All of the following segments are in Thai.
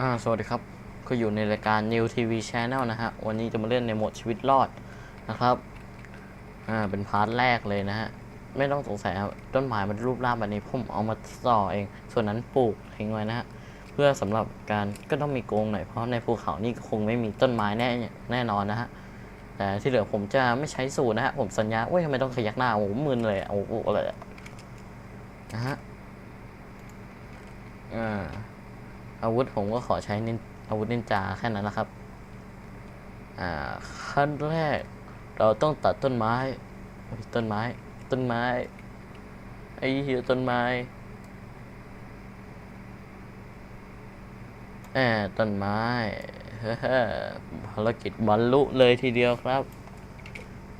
อ่าสวัสดีครับ ก็อยู่ในรายการ New TV Channel นะฮะ วันนี้จะมาเล่นในโหมดชีวิตรอดนะครับ อ่า เป็นพาร์ทแรกเลยนะฮะ ไม่ต้องสงสัยครับต้นไม้มันรูปร่างแบบนี้ผมเอามาต่อเอง ส่วนนั้นปลูกทิ้งไว้นะฮะ เพื่อสำหรับการก็ต้องมีโกรงหน่อย เพราะในภูเขานี่ก็คงไม่มีต้นไม้แน่แน่นอนนะฮะ แต่ที่เหลือผมจะไม่ใช้สูตรนะฮะ ผมสัญญาเว้ยทำไมต้องขยักหน้า โอ้โหมึนเลยโอ้โหอะไรอะนะฮะ อ่า อาวุธผมก็ขอใช้นินอาวุธนินจาแค่นั้นนะครับ อ่า ขั้นแรกเราต้องตัดต้นไม้ ต้นไม้ ต้นไม้ ไอ้เหี้ยต้นไม้แอบต้นไม้เฮ้อภารกิจบรรลุเลยทีเดียวครับ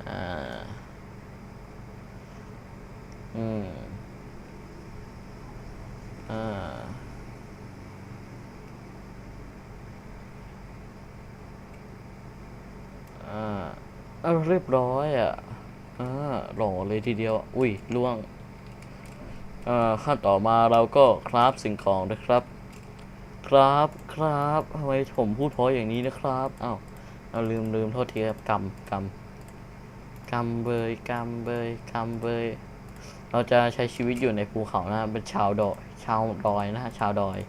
อ่า อืม อ่า เอาเรียบร้อยอะอ่าหล่อเลยทีเดียว อุ้ยล่วงอ่าขั้นต่อมาเราก็คราฟสิ่งของนะครับ ครับครับทำไมผมพูดเพราะอย่างนี้นะครับอ้าวเอาลืมลืมโทษทีครับกำกำกำเบยกำเบยกำเบยเราจะใช้ชีวิตอยู่ในภูเขานะเป็นชาวดอยชาวดอยนะฮะชาวดอย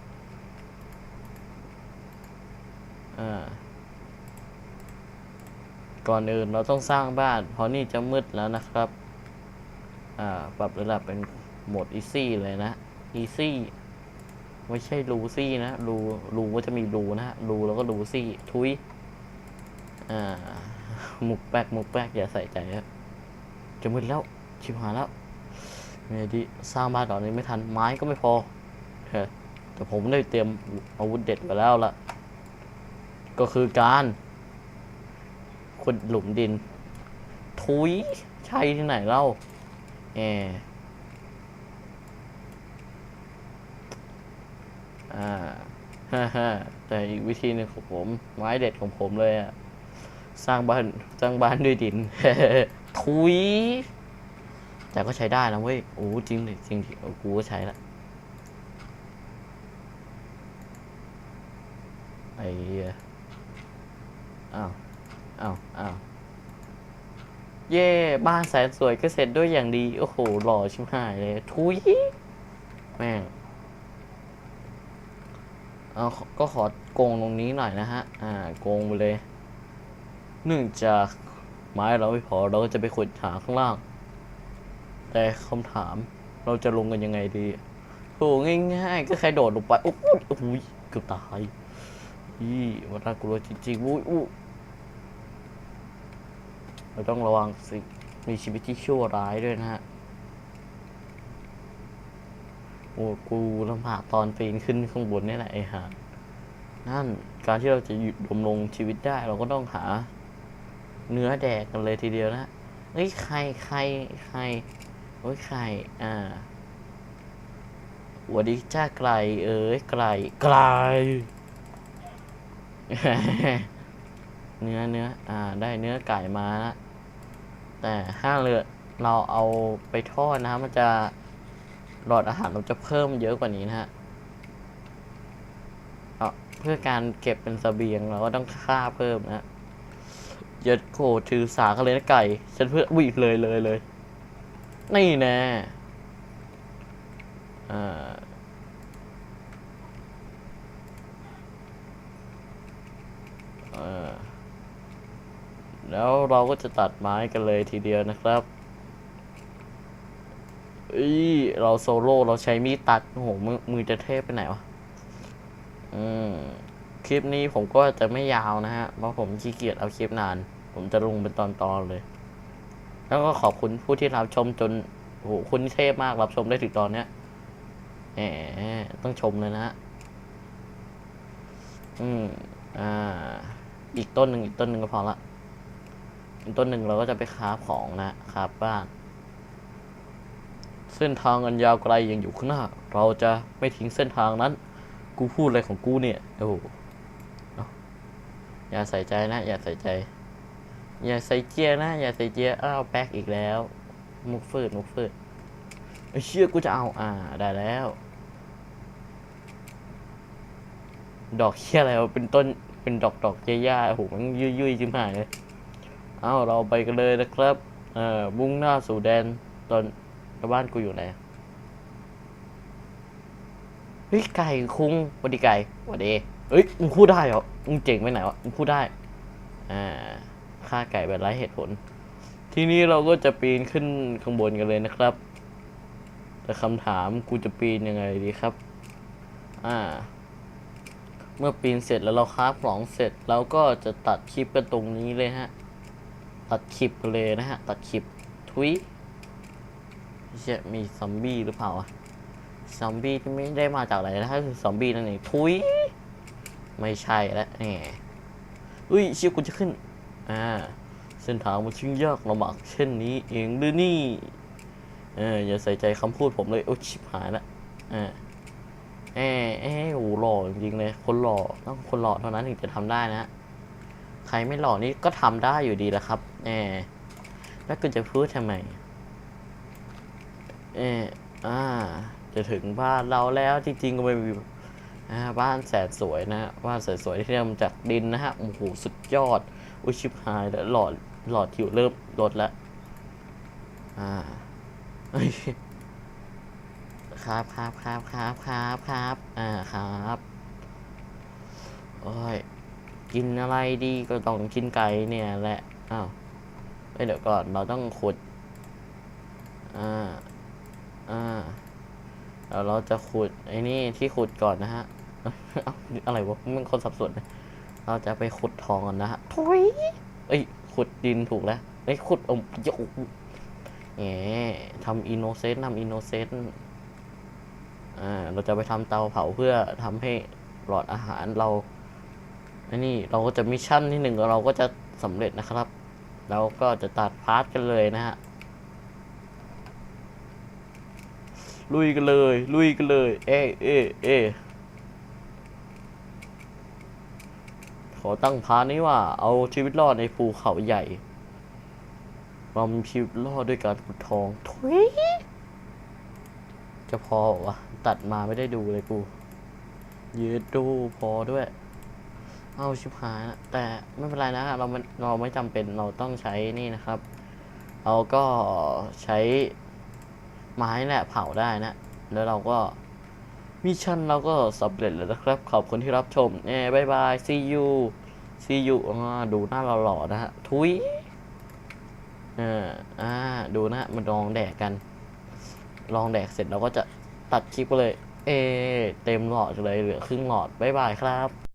อ่า ก่อนอื่นเราต้องสร้างบ้านเพราะนี่จะมืดแล้วนะครับ อ่า ปรับระดับเป็นโหมดอีซี่เลยนะอีซี่ไม่ใช่รูซี่นะรูรูก็จะมีรูนะฮะรูแล้วก็รูซี่ทุยอ่าหมุกแป๊กหมุกแป๊กอย่าใส่ใจครับจะมืดแล้วชิบหายแล้วเมดิสร้างบ้านตอนนี้ไม่ทันไม้ก็ไม่พอแต่ผมได้เตรียมอาวุธเด็ดไว้แล้วล่ะ ก็คือการ ขุดหลุมดิน ทุยใช่ที่ไหนเล่าแออ่าฮ่าฮ่าแต่อีกวิธีหนึ่งของผม ไม้เด็ดของผมเลยอะสร้างบ้านสร้างบ้านด้วยดิน ทุย แต่ก็ใช้ได้นะเว้ย โอ้จริงดิจริงดิโอ้กูก็ใช้ละไอ้อ้าว อ้าวอ้าวเย่บ้านแสนสวยก็เสร็จด้วยอย่างดี โอ้โหหล่อชิบหายเลยทุยแม่งเอาก็ขอโกงตรงนี้หน่อยนะฮะ อ่า โกงไปเลย เนื่องจากไม้เราไม่พอเราก็จะไปขุดหาข้างล่าง แต่คำถามเราจะลงกันยังไงดีโหง่ายๆก็แค่โดดลงไปโอ้โหโอ้โหเกือบตาย อีมันน่ากลัวจริงๆ อุ้ยอู้ เราต้องระวังสิมีชีวิตที่ชั่วร้ายด้วยนะฮะโอ้กูลำบากตอนปีนขึ้นข้างบนนี่แหละไอ้ห่านั่นการที่เราจะหยุดดำรงชีวิตได้ เราก็ต้องหา เนื้อแดกกันเลยทีเดียวนะเอ้ยไข่ไข่ไข่โอ้ยไข่อ่าหวัสดีจ้าไกล เอ้ยไกลไกล เนื้อเนื้ออ่าได้เนื้อไก่มานะแต่ถ้าเรือเราเอาไปทอดนะมันจะหลอดอาหารเราจะเพิ่มเยอะกว่านี้นะฮะเพื่อการเก็บเป็นเสบียงเราก็ต้องฆ่าเพิ่มนะเยัดโคถือสากันเลยนะไก่ ฉันเพื่อวิ่งเลยเลยเลย นี่แน่อ่าเออ แล้วเราก็จะตัดไม้กันเลยทีเดียวนะครับอีเราโซโล่เราใช้มีดตัดโอ้โหมือมือจะเทพไปไหนวะอืมคลิปนี้ผมก็จะไม่ยาวนะฮะเพราะผมขี้เกียจเอาคลิปนาน ผมจะลงเป็นตอนๆเลย แล้วก็ขอบคุณผู้ที่รับชมจนโอ้โหคุณเทพมากรับชมได้ถึงตอนเนี้ยแหมต้องชมเลยนะฮะอืมอ่า อีกต้นหนึ่งอีกต้นหนึ่งก็พอละ ต้นหนึ่งเราก็จะไปคราฟของนะครับบ้านเส้นทางอันยาวไกลยังอยู่ข้างหน้า เราจะไม่ทิ้งเส้นทางนั้น กูพูดอะไรของกูเนี่ยโอ้โหอย่าใส่ใจนะ อย่าใส่ใจ อย่าใส่เจียนะ อย่าใส่เจียอ้าวแป๊กอีกแล้ว มุกฟืดมุกฟืดไอ้เชี่ยกูจะเอาอ่าได้แล้ว ดอกเหี้ยอะไรเป็นต้นเป็นดอกดอกหญ้าโอ้โหมันยุ่ยยุ่ยจิ้มหายเลย เอาเราไปกันเลยนะครับ เอ่อมุ่งหน้าสู่แดนตอนบ้านกูอยู่ไหนเฮ้ยไก่คุงวัสดีไก่วัสดีเฮ้ยมึงพูดได้เหรอมึงเจ๋งไปไหนวะมึงพูดได้อ่าฆ่าไก่แบบไร้เหตุผล ทีนี้เราก็จะปีนขึ้นข้างบนกันเลยนะครับ แต่คำถามกูจะปีนยังไงดีครับ อ่า เมื่อปีนเสร็จแล้วเราคราฟของเสร็จเราก็จะตัดคลิปกันตรงนี้เลยฮะ ตัดคลิปกันเลยนะฮะ ตัดคลิปทุยเชี่ยมีซอมบี้หรือเปล่าวะซอมบี้ที่ไม่ได้มาจากอะไรนะถ้าคือซอมบี้นั่นเองทุยไม่ใช่แล้วแหมอุ้ยเชี่ยกูจะขึ้นอ่าเส้นทางมันช่างยากลำบากเช่นนี้เองหรือนี่เอออย่าใส่ใจคำพูดผมเลยโอ้ชิบหายละอ่าเออเออโอ้หล่อจริงๆเลยคนหล่อต้องคนหล่อเท่านั้นถึงจะทำได้นะ ใครไม่หล่อนี่ก็ทำได้อยู่ดีแหละครับเออแล้วกูจะพูดทำไมเอออ่า จะถึงบ้านเราแล้วจริงๆก็ไม่มีบ้านแสนสวยนะบ้านแสนสวยที่ทำจากดินนะฮะโอ้โหสุดยอด อุ้ยชิบหายแล้วหลอดหลอดทิวเริ่มลดแล้วอ่าครับครับครับครับครับครับอ่าครับโอ้ย กินอะไรดีก็ต้องกินไก่เนี่ยแหละ อ้าวเอ้ยเดี๋ยวก่อนเราต้องขุด อ่า อ่าเดี๋ยวเราจะขุดไอ้นี่ที่ขุดก่อนนะฮะเอ้าอะไรวะมันคนสับสนนะเราจะไปขุดทองกันนะฮะทุยเอ้ย ขุดดินถูกแล้วเอ้ย ขุดอมโยแหมทำอินโนเซนต์ทำอินโนเซนต์ อ่า เราจะไปทำเตาเผาเพื่อทำให้หลอดอาหารเรา อันนี้เราก็จะมิชชั่นที่หนึ่งเราก็จะสำเร็จนะครับ แล้วก็จะตัดพาร์ทกันเลยนะฮะลุยกันเลย ลุยกันเลย เอเอเอขอตั้งพาร์ทนี้ว่า เอาชีวิตรอดในภูเขาใหญ่เรามีชีวิตรอดด้วยการขุดทองทุยจะพอเหรอวะตัดมาไม่ได้ดูเลยกูยืดดูพอด้วย เอาชิบหายละแต่ไม่เป็นไรนะเรามันเราไม่จำเป็นเราต้องใช้นี่นะครับ เราก็ใช้ไม้แหละเผาได้นะ แล้วเราก็มิชชั่นเราก็สำเร็จแล้วนะครับ ขอบคุณที่รับชมเอ้บายบาย see you see you ดูหน้าเราหล่อนะฮะ ทุยเอออ่า ดูนะมันลองแดกกัน ลองแดกเสร็จเราก็จะตัดคลิปไปเลย เอ เต็มหลอดเลยเหลือครึ่งหลอดบายบายครับ